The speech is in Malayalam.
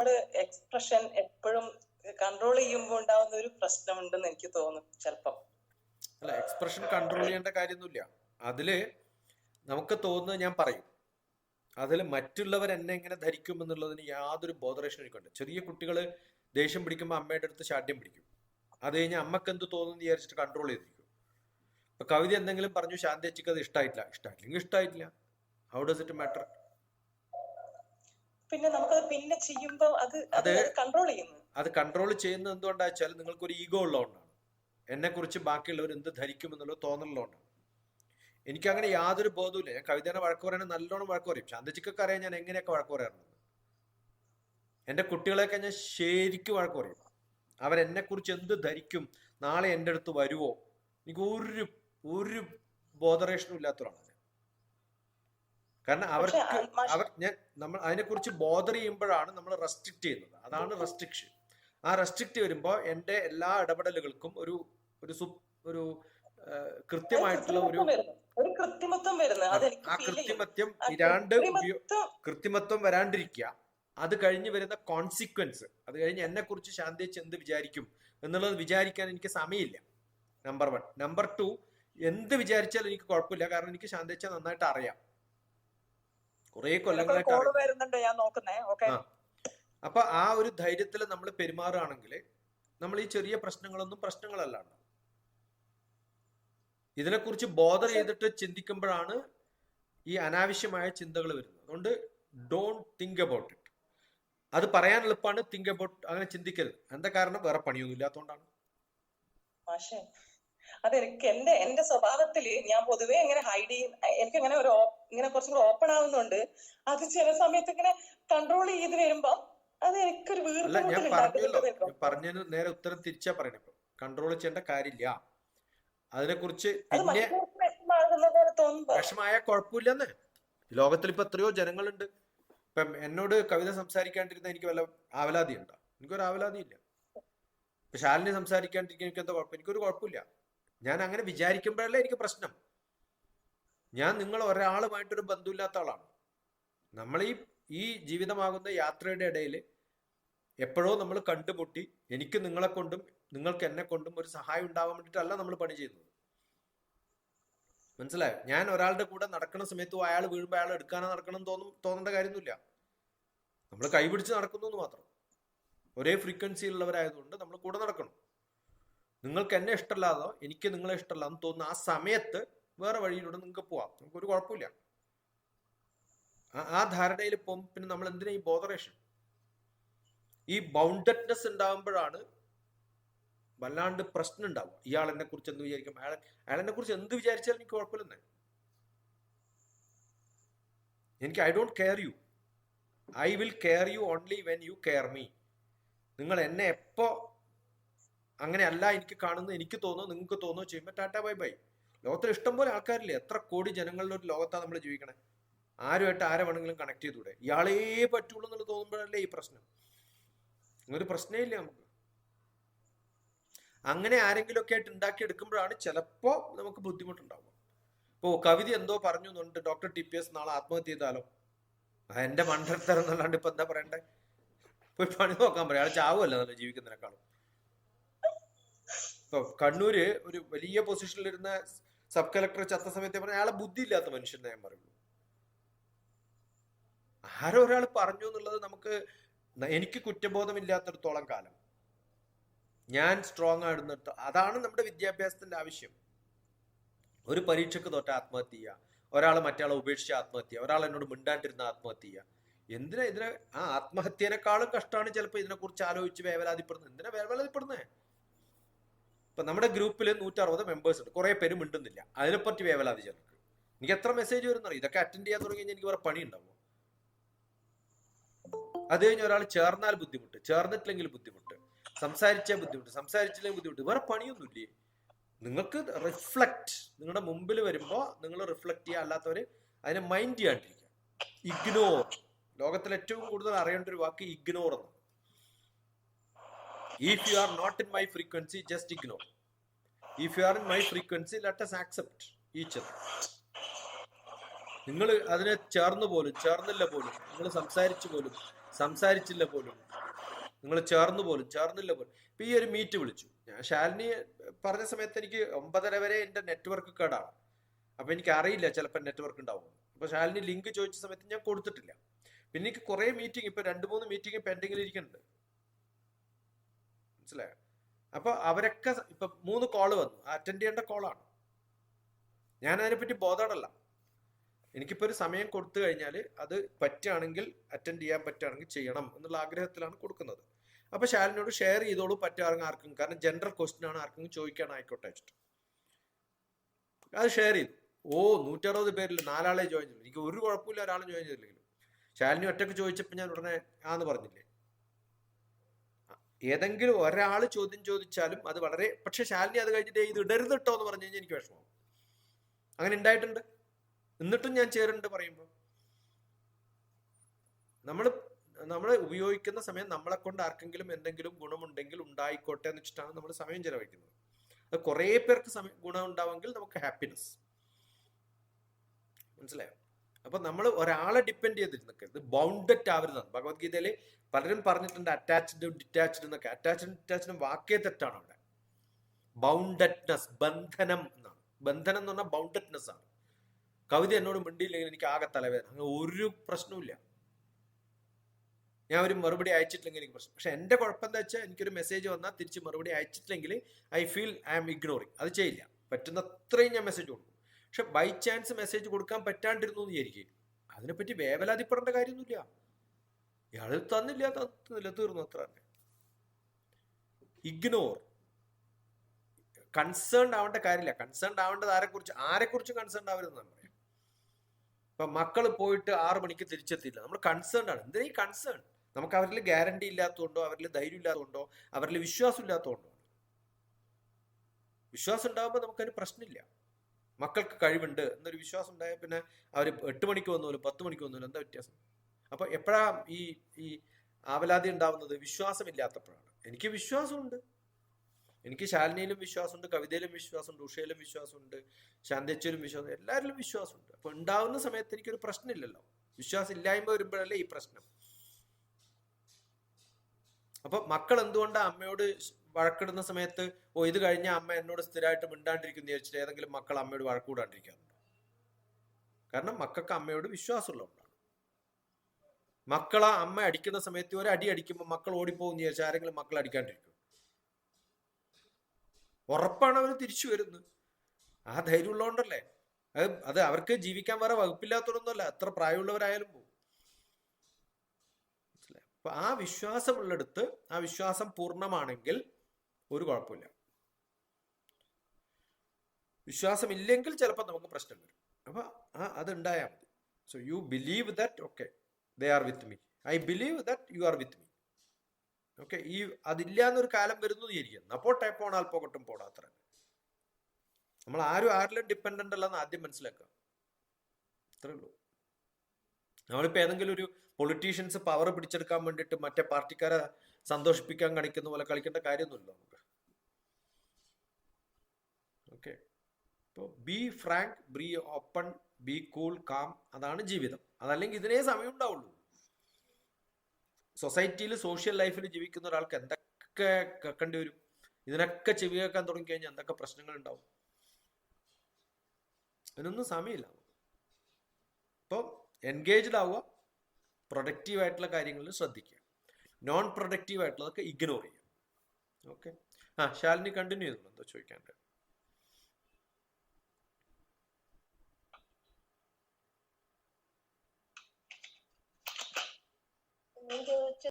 നമ്മൾ എക്സ്പ്രഷൻ എപ്പോഴും കൺട്രോൾ ചെയ്യുമ്പോൾ ഉണ്ടാവുന്ന ഒരു പ്രശ്നമുണ്ടെന്ന് എനിക്ക് തോന്നും ചിലപ്പം. അല്ല എക്സ്പ്രഷൻ കൺട്രോൾ ചെയ്യേണ്ട കാര്യമൊന്നുമില്ല. അതിൽ നമുക്ക് തോന്നുന്നത് ഞാൻ പറയും. അതിൽ മറ്റുള്ളവർ എന്നെ എങ്ങനെ ധരിക്കും എന്നുള്ളതിന് യാതൊരു ബോധറേഷനും എനിക്കുണ്ട്. ചെറിയ കുട്ടികൾ ദേഷ്യം പിടിക്കുമ്പോൾ അമ്മയുടെ അടുത്ത് ശാഠ്യം പിടിക്കും. അത് കഴിഞ്ഞ് അമ്മയ്ക്ക് എന്ത് തോന്നുന്നു വിചാരിച്ചിട്ട് കൺട്രോൾ ചെയ്തിരിക്കും. ഇപ്പൊ കവിത എന്തെങ്കിലും പറഞ്ഞു ശാന്തി അച്ചിക്ക് അത് ഇഷ്ടമായിട്ടില്ല ഇഷ്ടമായിട്ടില്ലെങ്കിൽ ഇഷ്ടമായിട്ടില്ല ഹൗ ഡസ് ഇറ്റ് മാറ്റർ പിന്നെ നമുക്കത് പിന്നെ ചെയ്യുമ്പോൾ അത് അത് കൺട്രോൾ ചെയ്യുന്നു. അത് കൺട്രോൾ ചെയ്യുന്നത് എന്തുകൊണ്ടാ വെച്ചാൽ നിങ്ങൾക്ക് ഒരു ഈഗോ ഉള്ളതുകൊണ്ടാണ്. എന്നെ കുറിച്ച് ബാക്കിയുള്ളവർ എന്ത് ധരിക്കും എന്നുള്ള തോന്നലുള്ളതുകൊണ്ടാണ്. എനിക്ക് അങ്ങനെ യാതൊരു ബോധവുമില്ല. ഞാൻ കവിതേനെ വഴക്ക് പറയാൻ നല്ലോണം വഴക്ക് പറയും. ശാന്തച്ചിക്കൊക്കെ അറിയാം ഞാൻ എങ്ങനെയൊക്കെ വഴക്ക് പറയാറുണ്ട് എന്റെ കുട്ടികളെയൊക്കെ ഞാൻ ശരിക്കും വഴക്ക് പറയും. അവരെന്നെ കുറിച്ച് എന്ത് ധരിക്കും? നാളെ എന്റെ അടുത്ത് വരുവോ? എനിക്ക് ഒരു ഒരു ബോധറേഷനും ഇല്ലാത്തവരാണ് കാരണം അവർക്ക് അവർ ഞാൻ നമ്മൾ അതിനെക്കുറിച്ച് ബോധർ ചെയ്യുമ്പോഴാണ് നമ്മൾ റെസ്ട്രിക്ട് ചെയ്യുന്നത്. അതാണ് റെസ്ട്രിക്ഷൻ ആ റെസ്ട്രിക്ട് വരുമ്പോൾ എന്റെ എല്ലാ ഇടപെടലുകൾക്കും ഒരു ഒരു ഒരു കൃത്യമായിട്ടുള്ള ഒരു ആ ഒരു കൃത്രിമത്വം ആ ആ ഇരാണ്ട് കൃത്രിമത്വം കൃത്രിമത്വം വരാണ്ടിരിക്കുക. അത് കഴിഞ്ഞ് വരുന്ന കോൺസിക്വൻസ് അത് കഴിഞ്ഞ് എന്നെ കുറിച്ച് ശാന്തിച്ച് എന്ത് വിചാരിക്കും എന്നുള്ളത് വിചാരിക്കാൻ എനിക്ക് സമയമില്ല. നമ്പർ വൺ നമ്പർ ടു എന്ത് വിചാരിച്ചാലും എനിക്ക് കുഴപ്പമില്ല. കാരണം എനിക്ക് ശാന്തിച്ച നന്നായിട്ട് അറിയാം. കുറെ കൊല്ലങ്ങളെ വരുന്നുണ്ട് ഞാൻ നോക്കുന്നേ ഓക്കെ ആ. അപ്പൊ ആ ഒരു ധൈര്യത്തിൽ നമ്മൾ പെരുമാറുകയാണെങ്കിൽ നമ്മൾ ഈ ചെറിയ പ്രശ്നങ്ങളൊന്നും പ്രശ്നങ്ങളല്ല. ഇതിനെക്കുറിച്ച് ബോധർ ചെയ്തിട്ട് ചിന്തിക്കുമ്പോഴാണ് ഈ അനാവശ്യമായ ചിന്തകൾ വരുന്നത്. അതുകൊണ്ട് ഡോണ്ട് തിങ്ക് അബൌട്ട് ഇറ്റ് അത് പറയാൻ എളുപ്പമാണ് തിങ്ക് അബൌട്ട് അങ്ങനെ ചിന്തിക്കരുത്. എന്താ കാരണം? വേറെ പണിയൊന്നും ഇല്ലാത്തതുകൊണ്ടാണ്. അതെനിക്ക് എന്റെ എന്റെ സ്വഭാവത്തിൽ ഞാൻ പൊതുവേ ഇങ്ങനെ ഹൈഡ് ചെയ്യും. എനിക്ക് ഇങ്ങനെ ഒരു ഇങ്ങനെ കുറച്ചും കൂടെ ഓപ്പൺ ആവുന്നുണ്ട്. അത് ചില സമയത്ത് ഇങ്ങനെ കൺട്രോൾ ചെയ്ത് വരുമ്പോ അത് എനിക്കൊരു ഞാൻ പറഞ്ഞതിന് നേരെ ഉത്തരം തിരിച്ചാ പറയണേ കൺട്രോൾ ചെയ്യേണ്ട കാര്യമില്ല. അതിനെക്കുറിച്ച് അത് പിന്നെ വിഷമായ കുഴപ്പമില്ലെന്ന്. ലോകത്തിൽ ഇപ്പൊ എത്രയോ ജനങ്ങളുണ്ട്. ഇപ്പം എന്നോട് കവിത സംസാരിക്കാണ്ടിരുന്ന എനിക്ക് വല്ല ആവലാതി ഉണ്ടോ എനിക്കൊരു ആവലാതി ഇല്ല ഇപ്പൊ ശാലിനി സംസാരിക്കാണ്ടിരിക്കാൻ എനിക്ക് എന്താ കുഴപ്പം? എനിക്കൊരു കുഴപ്പമില്ല. ഞാൻ അങ്ങനെ വിചാരിക്കുമ്പോഴല്ലേ എനിക്ക് പ്രശ്നം. ഞാൻ നിങ്ങൾ ഒരാളുമായിട്ടൊരു ബന്ധമില്ലാത്ത ആളാണ്. നമ്മൾ ഈ ഈ ജീവിതമാകുന്ന യാത്രയുടെ ഇടയിൽ എപ്പോഴോ നമ്മൾ കണ്ടുമുട്ടി എനിക്ക് നിങ്ങളെ കൊണ്ടും നിങ്ങൾക്ക് എന്നെ കൊണ്ടും ഒരു സഹായം ഉണ്ടാവാൻ വേണ്ടിയിട്ടല്ല നമ്മൾ പണി ചെയ്യുന്നത്. മനസ്സിലായോ? ഞാൻ ഒരാളുടെ കൂടെ നടക്കുന്ന സമയത്ത് അയാൾ വീഴുമ്പോൾ അയാൾ എടുക്കാനോ നടക്കണം തോന്നും തോന്നേണ്ട കാര്യമൊന്നുമില്ല. നമ്മൾ കൈപിടിച്ച് നടക്കുന്നു എന്ന് മാത്രം. ഒരേ ഫ്രീക്വൻസിയിലുള്ളവരായതുകൊണ്ട് നമ്മൾ കൂടെ നടക്കണം. നിങ്ങൾക്ക് എന്നെ ഇഷ്ടമല്ലാതോ എനിക്ക് നിങ്ങളെ ഇഷ്ടമല്ലാന്ന് തോന്നുന്ന ആ സമയത്ത് വേറെ വഴിയിലൂടെ നിങ്ങൾക്ക് പോവാം. നമുക്കൊരു കുഴപ്പമില്ല. ആ- ധാരണയിൽ പോകും പിന്നെ നമ്മൾ എന്തിനാ ഈ ബോധറേഷൻ ഈ ബൗണ്ടഡ്നെസ് ഉണ്ടാകുമ്പോഴാണ് വല്ലാണ്ട് പ്രശ്നം ഉണ്ടാവും ഇയാൾ എന്നെ കുറിച്ച് എന്ത് വിചാരിക്കും? അയാൾ അയാൾ എന്നെ കുറിച്ച് എന്ത് വിചാരിച്ചാലും എനിക്ക് കുഴപ്പമില്ലെന്ന്. എനിക്ക് I don't care you I will care you only when you care me നിങ്ങൾ എന്നെ എപ്പോ അങ്ങനെ അല്ല എനിക്ക് കാണുന്നു എനിക്ക് തോന്നുന്നു നിങ്ങൾക്ക് തോന്നുന്നു ചെയ്യുമ്പോൾ ടാറ്റ ബൈ ബൈ. ലോകത്തിൽ ഇഷ്ടം പോലെ ആൾക്കാരില്ലേ? എത്ര കോടി ജനങ്ങളുടെ ഒരു ലോകത്താണ് നമ്മൾ ജീവിക്കണേ. ആരുമായിട്ട് ആരെ വേണമെങ്കിലും കണക്ട് ചെയ്തൂടെ ഇയാളേ പറ്റുള്ളൂ എന്നുള്ളത് തോന്നുമ്പോഴല്ലേ ഈ പ്രശ്നം. ഇങ്ങനൊരു പ്രശ്നമേ ഇല്ല നമുക്ക്. അങ്ങനെ ആരെങ്കിലും ഒക്കെ ആയിട്ട് ഉണ്ടാക്കി എടുക്കുമ്പോഴാണ് ചിലപ്പോ നമുക്ക് ബുദ്ധിമുട്ടുണ്ടാവുക. ഇപ്പോ കവിത എന്തോ പറഞ്ഞു എന്നുണ്ട്. ഡോക്ടർ ടി പി എസ് നാളെ ആത്മഹത്യ ചെയ്താലോ? എന്റെ മണ്ടത്തരം എന്നല്ലാണ്ട് ഇപ്പൊ എന്താ പറയണ്ടേ? പോയി പണി നോക്കാൻ പറയാം. അയാൾ ചാവുമല്ലോ നല്ല ജീവിക്കുന്നതിനേക്കാളും. ഇപ്പൊ കണ്ണൂര് ഒരു വലിയ പൊസിഷനിലിരുന്ന സബ് കളക്ടർ ചത്ത സമയത്ത് പറഞ്ഞ അയാളെ ബുദ്ധി ഇല്ലാത്ത മനുഷ്യൻ ഞാൻ പറയുള്ളൂ. ആരോ ഒരാൾ പറഞ്ഞു എന്നുള്ളത് നമുക്ക് എനിക്ക് കുറ്റബോധമില്ലാത്തടത്തോളം കാലം. ഞാൻ സ്ട്രോങ് ആടുന്നിട്ട് അതാണ് നമ്മുടെ വിദ്യാഭ്യാസത്തിന്റെ ആവശ്യം. ഒരു പരീക്ഷക്ക് തൊട്ട് ആത്മഹത്യ ചെയ്യുക ഒരാൾ മറ്റയാളെ ഉപേക്ഷിച്ച് ആത്മഹത്യ ഒരാൾ എന്നോട് മിണ്ടാണ്ടിരുന്ന ആത്മഹത്യ ചെയ്യുക എന്തിനാ ഇതിനെ ആ ആത്മഹത്യനേക്കാളും കഷ്ടമാണ് ചിലപ്പോൾ ഇതിനെക്കുറിച്ച് ആലോചിച്ച് വേവലാതിപ്പെടുന്നത്? എന്തിനാ വേവലാതിപ്പെടുന്നേ? ഇപ്പൊ നമ്മുടെ ഗ്രൂപ്പിൽ നൂറ്ററുപത് മെമ്പേഴ്സ് ഉണ്ട്. കുറെ പേര് മിണ്ടുന്നില്ല. അതിനെപ്പറ്റി വേവലാതി ചിലർക്ക് എനിക്ക് എത്ര മെസ്സേജ് വരുന്നറിയോ ഇതൊക്കെ അറ്റൻഡ് ചെയ്യാൻ തുടങ്ങി എനിക്ക് വേറെ പണി ഉണ്ടാവുമോ അത് കഴിഞ്ഞ് ഒരാൾ ചേർന്നാൽ ബുദ്ധിമുട്ട് ചേർന്നിട്ടില്ലെങ്കിൽ ബുദ്ധിമുട്ട് സംസാരിച്ചാൽ ബുദ്ധിമുട്ട് സംസാരിച്ചില്ലെങ്കിൽ ബുദ്ധിമുട്ട് വേറെ പണിയൊന്നുമില്ലേ? നിങ്ങൾക്ക് റിഫ്ലക്ട് നിങ്ങളുടെ മുമ്പിൽ വരുമ്പോൾ നിങ്ങൾ റിഫ്ലക്ട് ചെയ്യുക അല്ലാത്തവര് അതിനെ മൈൻഡ് ചെയ്യാണ്ടിരിക്കുക. ഇഗ്നോർ ലോകത്തിൽ ഏറ്റവും കൂടുതൽ അറിയേണ്ട ഒരു വാക്ക് ഇഗ്നോർ എന്നാണ്. If you are not in my frequency, just ignore. If you are in my frequency, let us accept each other. നിങ്ങൾ അതിനെ ചേർന്ന് പോലും ചേർന്നില്ല പോലും നിങ്ങൾ സംസാരിച്ചു പോലും സംസാരിച്ചില്ല പോലും നിങ്ങൾ ചേർന്ന് പോലും ചേർന്നില്ല പോലും. ഇപ്പൊ ഈ ഒരു മീറ്റ് വിളിച്ചു. ഞാൻ ശാലിനി പറഞ്ഞ സമയത്ത് എനിക്ക് ഒമ്പതര വരെ എന്റെ നെറ്റ്വർക്ക് കേടാണ്. അപ്പൊ എനിക്ക് അറിയില്ല ചിലപ്പോൾ നെറ്റ്വർക്ക് ഉണ്ടാവും അപ്പൊ ശാലിനി ലിങ്ക് ചോദിച്ച സമയത്ത് ഞാൻ കൊടുത്തിട്ടില്ല. പിന്നെ എനിക്ക് കുറെ മീറ്റിംഗ് ഇപ്പൊ രണ്ട് മൂന്ന് മീറ്റിംഗ് പെൻഡിങ്ങിൽ ഇരിക്കുന്നുണ്ട്. മനസ്സിലായോ? അപ്പൊ അവരൊക്കെ ഇപ്പൊ മൂന്ന് കോൾ വന്നു. അറ്റൻഡ് ചെയ്യേണ്ട കോളാണ് ഞാൻ അതിനെപ്പറ്റി ബോധമല്ല എനിക്കിപ്പോ ഒരു സമയം കൊടുത്തു കഴിഞ്ഞാൽ അത് പറ്റുകയാണെങ്കിൽ അറ്റൻഡ് ചെയ്യാൻ പറ്റുകയാണെങ്കിൽ ചെയ്യണം എന്നുള്ള ആഗ്രഹത്തിലാണ് കൊടുക്കുന്നത്. അപ്പൊ ഷാലിനോട് ഷെയർ ചെയ്തോളൂ പറ്റുകയാണെങ്കിൽ ആർക്കും. കാരണം ജനറൽ ക്വസ്റ്റ്യൻ ആണ് ആർക്കും ചോദിക്കാൻ ആയിക്കോട്ടെ അത് ഷെയർ ചെയ്തു. ഓ നൂറ്ററുപത് പേരിൽ നാലാളെ ജോയിൻ ചെയ്തു. എനിക്ക് ഒരു കുഴപ്പമില്ല ഒരാളും ജോയിൻ ചെയ്തില്ലെങ്കിലും. ശാലിനി ഒറ്റയ്ക്ക് ചോദിച്ചപ്പോൾ ഞാൻ ഉടനെ ആന്ന് പറഞ്ഞില്ലേ? ഏതെങ്കിലും ഒരാൾ ചോദ്യം ചോദിച്ചാലും അത് വളരെ പക്ഷെ ശാലിനി അത് കഴിഞ്ഞിട്ട് ഇത് ഇടരുത് കേട്ടോ എന്ന് പറഞ്ഞു കഴിഞ്ഞാൽ എനിക്ക് വിഷമം. അങ്ങനെ ഉണ്ടായിട്ടുണ്ട് എന്നിട്ടും ഞാൻ ചേരുന്നുണ്ട് പറയുമ്പോൾ നമ്മൾ നമ്മൾ ഉപയോഗിക്കുന്ന സമയം നമ്മളെ കൊണ്ട് ആർക്കെങ്കിലും എന്തെങ്കിലും ഗുണമുണ്ടെങ്കിൽ ഉണ്ടായിക്കോട്ടെ എന്ന് വെച്ചിട്ടാണ് നമ്മൾ സമയം ചെലവഴിക്കുന്നത്. അത് കുറേ പേർക്ക് സമയം ഗുണം ഉണ്ടാവുമെങ്കിൽ നമുക്ക് ഹാപ്പിനെസ് മനസ്സിലായോ? അപ്പൊ നമ്മൾ ഒരാളെ ഡിപ്പെൻഡ് ചെയ്തിട്ട് നിൽക്കരുത് ബൗണ്ടഡ് ആവരുതാണ്. ഭഗവത്ഗീതയിൽ പലരും പറഞ്ഞിട്ടുണ്ട് അറ്റാച്ച്ഡ് ഡിറ്റാച്ച്ഡ് എന്നൊക്കെ. അറ്റാച്ച്ഡ് ഡിറ്റാച്ച്ഡും വാക്കേ തെറ്റാണ് അവിടെ. ബൗണ്ടഡ്നെസ് ബന്ധനം എന്നാണ്. ബന്ധനം എന്ന് പറഞ്ഞാൽ ബൗണ്ടഡ്നെസ് ആണ്. കവിത എന്നോട് മിണ്ടിയില്ലെങ്കിൽ എനിക്ക് ആകെ തലവേദന. അങ്ങനെ ഒരു പ്രശ്നവുമില്ല ഞാൻ ഒരു മറുപടി അയച്ചിട്ടില്ലെങ്കിൽ എനിക്ക് പ്രശ്നം. പക്ഷെ എന്റെ കുഴപ്പം എന്താ വെച്ചാൽ എനിക്കൊരു മെസ്സേജ് വന്നാൽ തിരിച്ച് മറുപടി അയച്ചിട്ടില്ലെങ്കിൽ I feel I am ignoring അത് ചെയ്യില്ല. പറ്റുന്ന അത്രയും ഞാൻ മെസ്സേജ് കൊടുക്കും. പക്ഷെ ബൈ ചാൻസ് മെസ്സേജ് കൊടുക്കാൻ പറ്റാണ്ടിരുന്നു എന്ന് വിചാരിക്കും. അതിനെപ്പറ്റി വേവലാതിപ്പെടേണ്ട കാര്യമൊന്നുമില്ല. ഇയാൾ തന്നില്ല തന്നില്ല തീർന്നു അത്ര തന്നെ. ഇഗ്നോർ കൺസേൺഡ് ആവേണ്ട കാര്യമില്ല. കൺസേൺഡ് ആവേണ്ടത് ആരെക്കുറിച്ച് ആരെക്കുറിച്ചും കൺസേൺഡ് ആവരുതെന്നാണ് പറയാം ഇപ്പൊ മക്കൾ പോയിട്ട് ആറ് മണിക്ക് തിരിച്ചെത്തിയില്ല. നമ്മൾ കൺസേൺഡ് ആണ്. എന്തിനാ ഈ കൺസേൺ നമുക്ക് അവരിൽ ഗ്യാരണ്ടി ഇല്ലാത്തതുകൊണ്ടോ അവരിൽ ധൈര്യം ഇല്ലാത്തതുകൊണ്ടോ അവരിൽ വിശ്വാസം ഇല്ലാത്തതുകൊണ്ടോ? വിശ്വാസം ഉണ്ടാകുമ്പോൾ നമുക്കതിന് പ്രശ്നമില്ല. മക്കൾക്ക് കഴിവുണ്ട് എന്നൊരു വിശ്വാസം ഉണ്ടായാൽ പിന്നെ അവർ എട്ട് മണിക്ക് വന്നോലും പത്ത് മണിക്ക് വന്നോലും എന്താ വ്യത്യാസം? അപ്പൊ എപ്പോഴാ ഈ ഈ ആവലാതി ഉണ്ടാവുന്നത്? വിശ്വാസമില്ലാത്തപ്പോഴാണ്. എനിക്ക് വിശ്വാസമുണ്ട്. എനിക്ക് ശാലിനിയിലും വിശ്വാസമുണ്ട് കവിതയിലും വിശ്വാസമുണ്ട് ഉഷയിലും വിശ്വാസമുണ്ട് ശാന്തച്ചയിലും വിശ്വാസം എല്ലാവരിലും വിശ്വാസമുണ്ട്. അപ്പൊ ഉണ്ടാവുന്ന സമയത്ത് എനിക്കൊരു പ്രശ്നമില്ലല്ലോ. വിശ്വാസം ഇല്ലായ്മ വരുമ്പോഴല്ലേ ഈ പ്രശ്നം. അപ്പൊ മക്കൾ എന്തുകൊണ്ടാണ് അമ്മയോട് വഴക്കിടുന്ന സമയത്ത് ഓ ഇത് കഴിഞ്ഞ അമ്മ എന്നോട് സ്ഥിരമായിട്ട് മിണ്ടാണ്ടിരിക്കുന്നു വിചാരിച്ചിട്ട് ഏതെങ്കിലും മക്കൾ അമ്മയോട് വഴക്കൂടാണ്ടിരിക്കാറുണ്ടോ? കാരണം മക്കൾക്ക് അമ്മയോട് വിശ്വാസമുള്ളതുകൊണ്ടാണ്. മക്കളെ അമ്മ അടിക്കുന്ന സമയത്ത് ഒരു അടി അടിക്കുമ്പോൾ മക്കൾ ഓടിപ്പോകും വിചാരിച്ചാൽ ആരെങ്കിലും മക്കൾ അടിക്കാണ്ടിരിക്കും ഉറപ്പാണ് അവർ തിരിച്ചു വരുന്നത്. ആ ധൈര്യം ഉള്ളതുകൊണ്ടല്ലേ. അത് അത് അവർക്ക് ജീവിക്കാൻ വേറെ വകുപ്പില്ലാത്തതൊന്നുമല്ല എത്ര പ്രായമുള്ളവരായാലും പോകും? അപ്പൊ ആ വിശ്വാസമുള്ളിടത്ത് ആ വിശ്വാസം പൂർണമാണെങ്കിൽ ഒരു കുഴപ്പമില്ല. വിശ്വാസം ഇല്ലെങ്കിൽ ചിലപ്പോൾ നമുക്ക് പ്രശ്നം വരും. അപ്പൊ ആ അത് ഉണ്ടായാൽ മതി. So you believe that okay they are with me I believe that you are with me okay ഈ അതില്ല എന്നൊരു കാലം വരുന്നു ഇരിക്കുന്നു അപ്പോൾ ടൈപ്പ് പോണാൽ പോകട്ടും പോടാത്ര നമ്മൾ ആരും ആരിലും ഡിപ്പെൻഡന്റ് അല്ലെന്ന് ആദ്യം മനസ്സിലാക്കുക. അത്രേ ഉള്ളൂ. നമ്മളിപ്പോൾ ഏതെങ്കിലും ഒരു പൊളിറ്റീഷ്യൻസ് പവർ പിടിച്ചെടുക്കാൻ വേണ്ടിയിട്ട് മറ്റേ പാർട്ടിക്കാരെ സന്തോഷിപ്പിക്കാൻ കളിക്കുന്ന പോലെ കളിക്കേണ്ട കാര്യമൊന്നുമില്ല നമുക്ക്. ഓക്കെ ഇപ്പോൾ be frank be open be cool calm അതാണ് ജീവിതം. അതല്ലെങ്കിൽ ഇതിനേ സമയം ഉണ്ടാവുള്ളൂ. സൊസൈറ്റിയിൽ സോഷ്യൽ ലൈഫിൽ ജീവിക്കുന്ന ഒരാൾക്ക് എന്തൊക്കെ കേൾക്കേണ്ടി വരും? ഇതിനൊക്കെ ചെവി കേൾക്കാൻ തുടങ്ങി കഴിഞ്ഞാൽ എന്തൊക്കെ പ്രശ്നങ്ങൾ ഉണ്ടാവും? അതിനൊന്നും സമയമില്ല. അപ്പം എൻഗേജ്ഡ് ആവുക പ്രൊഡക്റ്റീവ് ആയിട്ടുള്ള കാര്യങ്ങളിൽ ശ്രദ്ധിക്കുക. നോൺ പ്രൊഡക്റ്റീവ് ആയിട്ടുള്ളതൊക്കെ ഇഗ്നോർ ചെയ്യുക. ഓക്കെ ആ ശാലിനി കണ്ടിന്യൂ ചെയ്തോളൂ. എന്താ 您就这